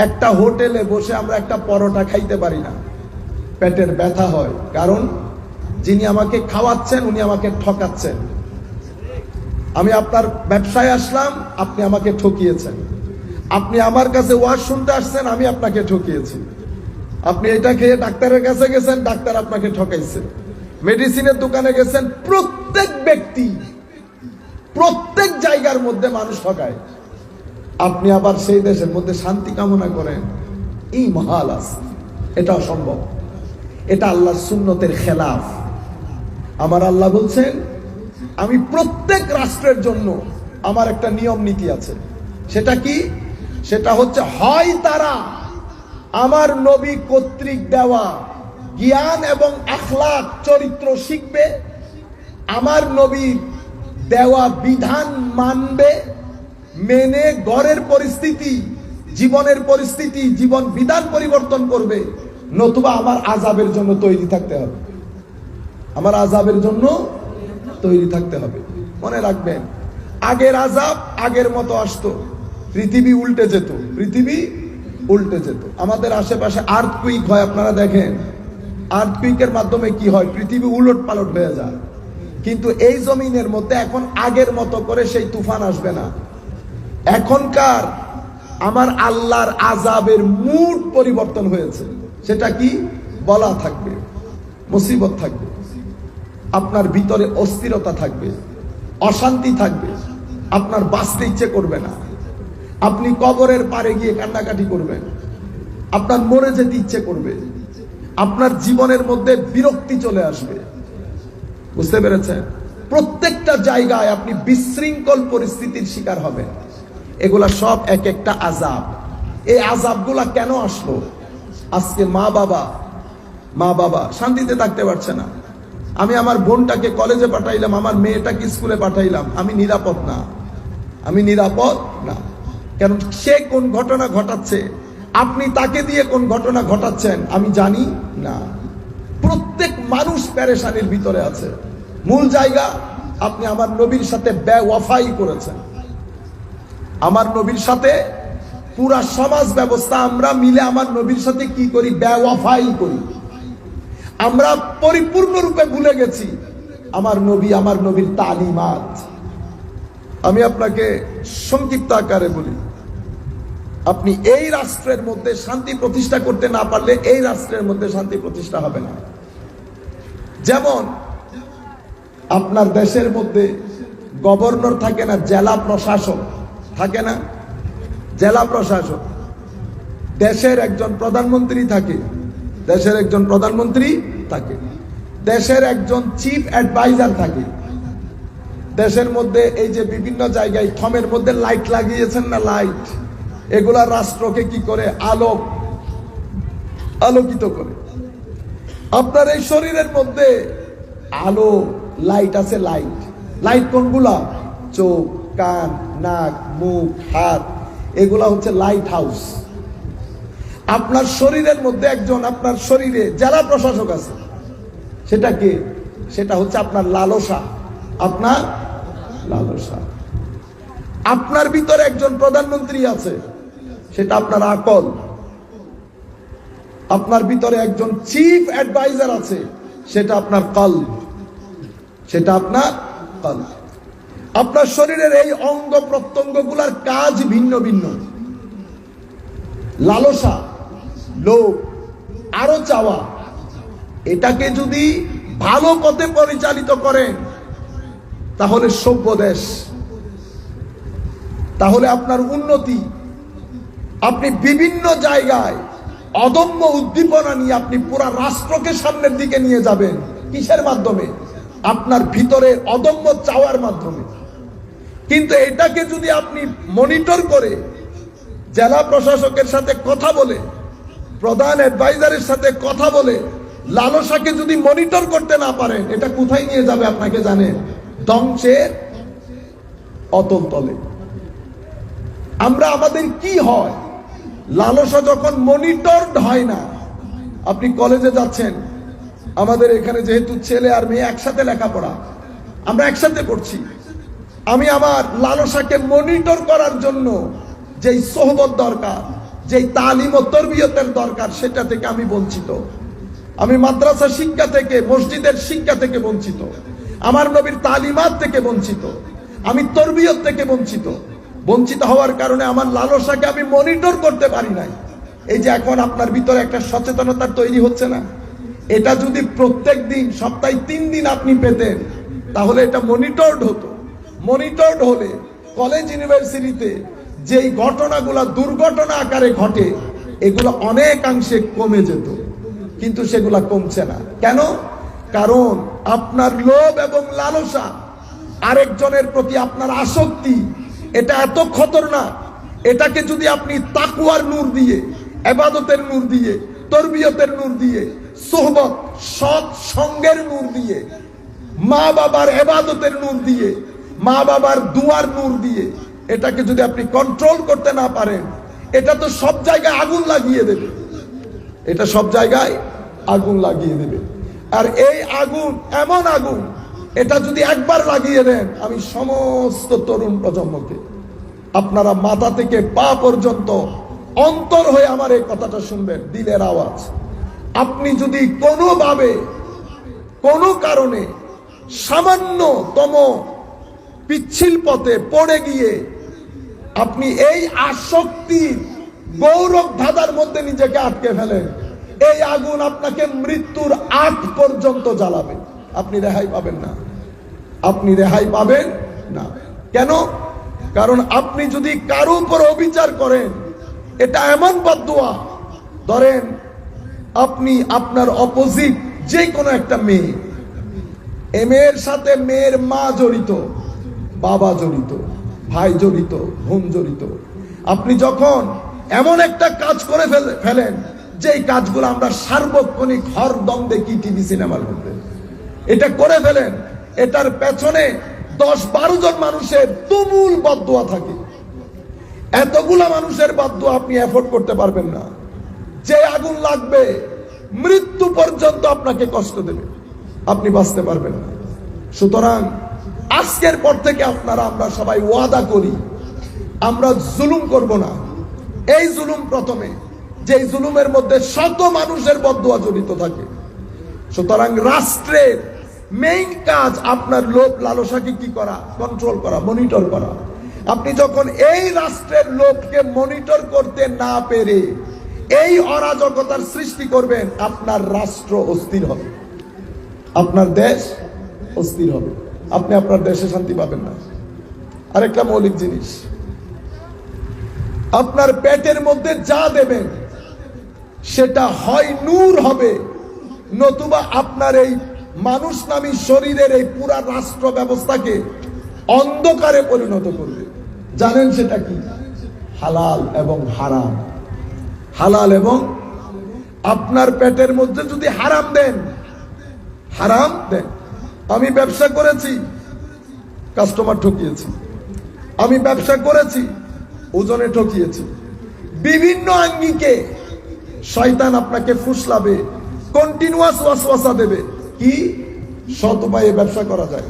একটা হোটেলে বসে আমরা একটা পরোটা খাইতে পারি না। পেটের ব্যথা হয়। কারণ যিনি আমাকে খাওয়াচ্ছেন, উনি আমাকে ঠকাচ্ছেন। আমি আপনার ব্যবসায় আসলাম, আপনি আমাকে ঠকিয়েছেন। আপনি আমার কাছে ওয়াজ শুনতে আসছেন, আমি আপনাকে ঠকিয়েছি। আপনি এটা খেয়ে ডাক্তারের কাছে গেছেন, ডাক্তার আপনাকে ঠকাইছে। মেডিসিনের দোকানে গেছেন, প্রত্যেক ব্যক্তি, প্রত্যেক জায়গার মধ্যে মানুষ ঠকায়। আপনি আবার সেই দেশের মধ্যে শান্তি কামনা করেন। এই মহাল আছে এটা অসম্ভব এটা আল্লাহর সুন্নতের খেলাফ। আমার আল্লাহ বলছেন, আমি প্রত্যেক রাষ্ট্রের জন্য আমার একটা নিয়ম নীতি আছে। সেটা কি? সেটা হচ্ছে, হয় তারা আমার নবী কর্তৃক দেওয়া জ্ঞান এবং আখলাক চরিত্র শিখবে, আমার নবীর দেওয়া বিধান মানবে মেনে গড়ের পরিস্থিতি, জীবনের পরিস্থিতি, জীবন বিধান পরিবর্তন করবে। নতুবা আমার আজাবের জন্য তৈরি থাকতে হবে। আমার আজাবের জন্য তৈরি থাকতে হবে। মনে রাখবেন, আগের আজাব আগের মতো আসতো। পৃথিবী উল্টে যেত, পৃথিবী উল্টে যেত। আমাদের আশেপাশে আর্থকুইক হয়, আপনারা দেখেন। আর্থকুইকের মাধ্যমে কি হয়? পৃথিবী উলট পালট হয়ে যায়। কিন্তু এই জমিনের মধ্যে এখন আগের মতো করে সেই তুফান আসবে না। এখনকার আমার আল্লাহর আজাবের মুড পরিবর্তন হয়েছে। সেটা কি? বলা থাকবে, মুসিবত থাকবে, আপনার ভিতরে অস্থিরতা থাকবে, অশান্তি থাকবে, আপনার বাঁচতে ইচ্ছে করবে না। আপনি কবরের পারে গিয়ে কান্নাকাটি করবেন, আপনার মরে যেতে ইচ্ছে করবে, আপনার জীবনের মধ্যে বিরক্তি চলে আসবে। বুঝতে পেরেছেন? প্রত্যেকটা জায়গায় আপনি বিশৃঙ্খল পরিস্থিতির শিকার হবেন। এগুলা সব এক একটা আজাব এই আজাবগুলা কেন আসলো? আজকে মা বাবা মা বাবা শান্তিতে থাকতে পারছে না। আমি আমার বোনটাকে কলেজে পাঠাইলাম, আমার মেয়েটাকে স্কুলে পাঠাইলাম। আমি নিরাপদ না। আমি নিরাপদ না। কারণ সে কোন ঘটনা ঘটাচ্ছে? আপনি তাকে দিয়ে কোন ঘটনা ঘটাচ্ছেন? আমি জানি না। প্রত্যেক মানুষ প্যারেশানির ভিতরে আছে। মূল জায়গা আপনি আমার নবীর সাথে ব্যওয়াফাই করেছেন। আমার নবীর সাথে পুরা সমাজ ব্যবস্থা, আমরা মিলে আমার নবীর সাথে কি করি? ব্যওয়াফাই করি। আমরা পরিপূর্ণরূপে ভুলে গেছি, আমার নবী আমার নবীর তালিমাত। আমি আপনাকে সংক্ষিপ্ত আকারে বলি, আপনি এই রাষ্ট্রের মধ্যে শান্তি প্রতিষ্ঠা করতে না পারলে এই রাষ্ট্রের মধ্যে শান্তি প্রতিষ্ঠা হবে না। যেমন, আপনার দেশের মধ্যে গভর্নর থাকে না, জেলা প্রশাসক। থাকে না। জেলা প্রশাসক। দেশের একজন প্রধানমন্ত্রী থাকে। দেশের একজন প্রধানমন্ত্রী থাকে। দেশের একজন চিফ অ্যাডভাইজার থাকে। দেশের মধ্যে এই যে বিভিন্ন জায়গায় থমের মধ্যে লাইট লাগিয়েছেন না লাইট এগুলা রাষ্ট্রকে কি করে আলোক আলোকিত করে? আপনার এই শরীরের মধ্যে আলো লাইট আছে লাইট লাইট কোনগুলা? চোখ। কান, নাক, মুখ, হাত, এগুলা হচ্ছে লাইট হাউস আপনার শরীরের মধ্যে একজন আপনার শরীরে জেলা প্রশাসক আছে, সেটা কে? সেটা হচ্ছে আপনার লালসা। আপনার লালসা। আপনার ভিতরে একজন প্রধানমন্ত্রী আছে, সেটা আপনার আকল। আপনার ভিতরে একজন চিফ অ্যাডভাইজার আছে, সেটা আপনার কল সেটা আপনার কল আপনার শরীরের এই অঙ্গ প্রত্যঙ্গ কাজ ভিন্ন ভিন্ন। লালসা, লোভ, আরও চাওয়া, এটাকে যদি ভালো পথে পরিচালিত করেন তাহলে সভ্য দেশ, তাহলে আপনার উন্নতি। আপনি বিভিন্ন জায়গায় অদম্য উদ্দীপনা নিয়ে আপনি পুরা রাষ্ট্রকে সামনের দিকে নিয়ে যাবেন। কিসের মাধ্যমে? আপনার ভিতরে অদম্য চাওয়ার মাধ্যমে। কিন্তু এটাকে যদি আপনি মনিটর করে জেলা প্রশাসকের সাথে কথা বলে, প্রধান অ্যাডভাইজারের সাথে কথা বলে, লালসাকে যদি মনিটর করতে না পারেন, এটা কোথায় নিয়ে যাবে আপনাকে জানেন? ধ্বংসের অতল তলে। আমরা আমাদের কি হয়? লালসা যখন মনিটরড হয় না, আপনি কলেজে যাচ্ছেন, আমাদের এখানে যেহেতু ছেলে আর মেয়ে একসাথে লেখাপড়া, আমরা একসাথে পড়ছি। আমি আমার লালসাকে মনিটর করার জন্য যেই সোহবত দরকার, যেই তালিম ও তরবিয়তের দরকার, সেটা থেকে আমি বঞ্চিত। আমি মাদ্রাসা শিক্ষা থেকে, মসজিদের শিক্ষা থেকে বঞ্চিত। আমার নবীর তালিমাত থেকে বঞ্চিত। আমি তরবিয়ত থেকে বঞ্চিত। বঞ্চিত হওয়ার কারণে আমার লালসাকে আমি মনিটর করতে পারি নাই। এই যে এখন আপনার ভিতরে একটা সচেতনতা তৈরি হচ্ছে না? এটা যদি প্রত্যেক দিন সপ্তাহে তিন দিন আপনি পেতেন, তাহলে এটা মনিটরড হতো। মনিটরড হলে কলেজ ইউনিভার্সিটিতে যেই ঘটনাগুলো দুর্ঘটনা আকারে ঘটে, এগুলো অনেকাংশে কমে যেত। কিন্তু সেগুলা কমছে না। কেন? কারণ আপনার লোভ এবং লালসা আরেকজনের প্রতি আপনার আসক্তি, এটা এত খতরনাক। এটাকে যদি আপনি তাকুয়ার নূর দিয়ে, এবাদতের নূর দিয়ে, তরবিয়তের নূর দিয়ে, সোহবত, সৎ সঙ্গের নূর দিয়ে মা বাবার এবাদতের নূর দিয়ে মা বাবার দুয়ার নূর দিয়ে এটাকে যদি আপনি কন্ট্রোল করতে না পারেন, এটা তো সব জায়গায় আগুন লাগিয়ে দেবে। এটা সব জায়গায় আগুন লাগিয়ে দেবে। আর এই আগুন, এমন আগুন, এটা যদি একবার লাগিয়ে দেন, আমি সমস্ত তরুণ প্রজন্মকে, আপনারা মাথা থেকে পা পর্যন্ত অন্তর হয়ে আমার এই কথাটা শুনবেন, দিলের আওয়াজ। আপনি যদি কোনোভাবে, কোনো কারণে সামান্যতম পিচ্ছিল পথে পড়ে গিয়ে আপনি এই আসক্তির গৌরব ধাঁধার মধ্যে নিজেকে আটকে ফেলেন। এই আগুন আপনাকে মৃত্যুর আগ পর্যন্ত জ্বালাবে। আপনি রেহাই পাবেন না। আপনি রেহাই পাবেন না। কেন? কারণ আপনি যদি কারও উপর অবিচার করেন, এটা এমন বদুয়া ধরেন, আপনি আপনার অপোজিট যে কোনো একটা মেয়ে। এ মেয়ের সাথে মেয়ের মা জড়িত। বাবা জড়িত, ভাই জড়িত, বোন জড়িত। আপনি যখন এমন একটা কাজ করে ফেলে- ফেলেন, যেই কাজগুলো আমরা সার্বক্ষণিক হরদম দেখি টিভি সিনেমার মধ্যে। এটা করে ফেলেন, এটার পেছনে দশ বারো জন মানুষের তুমুল বদুয়া থাকে। এতগুলা মানুষের বাধ্য আপনি এফোর্ড করতে পারবেন না। যে আগুন লাগবে, মৃত্যু পর্যন্ত আপনাকে কষ্ট দেবে। আপনি বাঁচতে পারবেন না। সুতরাং আজকের পর থেকে আপনারা, আমরা সবাই ওয়াদা করি, আমরা জুলুম করব না। এই জুলুম প্রথমে যে জুলুমের মধ্যে শত মানুষের বদুয়া জড়িত থাকে। সুতরাং রাষ্ট্রের মেইন কাজ আপনার লোভ লালসাকে কি করা? কন্ট্রোল করা মনিটর করা। আপনি যখন এই রাষ্ট্রের লোভকে মনিটর করতে না পেরে এই অরাজকতার সৃষ্টি করবেন, আপনার রাষ্ট্র অস্থির হবে। আপনার দেশ অস্থির হবে। আপনি আপনার দেশে শান্তি পাবেন না। আরেকটা মৌলিক জিনিস। আপনার পেটের মধ্যে যা দেবেন, সেটা হয় নূর হবে। নতুবা আপনার এই মানুষ নামী শরীরের এই পুরা রাষ্ট্র ব্যবস্থাকে অন্ধকারে পরিণত করবে। জানেন সেটা কি? হালাল এবং হারাম। হালাল এবং আপনার পেটের মধ্যে যদি হারাম দেন হারাম দেন। আমি ব্যবসা করেছি কাস্টমার ঠকিয়েছি। আমি ব্যবসা করেছি, ওজনে ঠকিয়েছি। বিভিন্ন আঙ্গিকে শয়তান আপনাকে ফুসলাবে কন্টিনিউয়াস ওয়াসওয়াসা দেবে। কি? সৎ উপায়ে ব্যবসা করা যায়।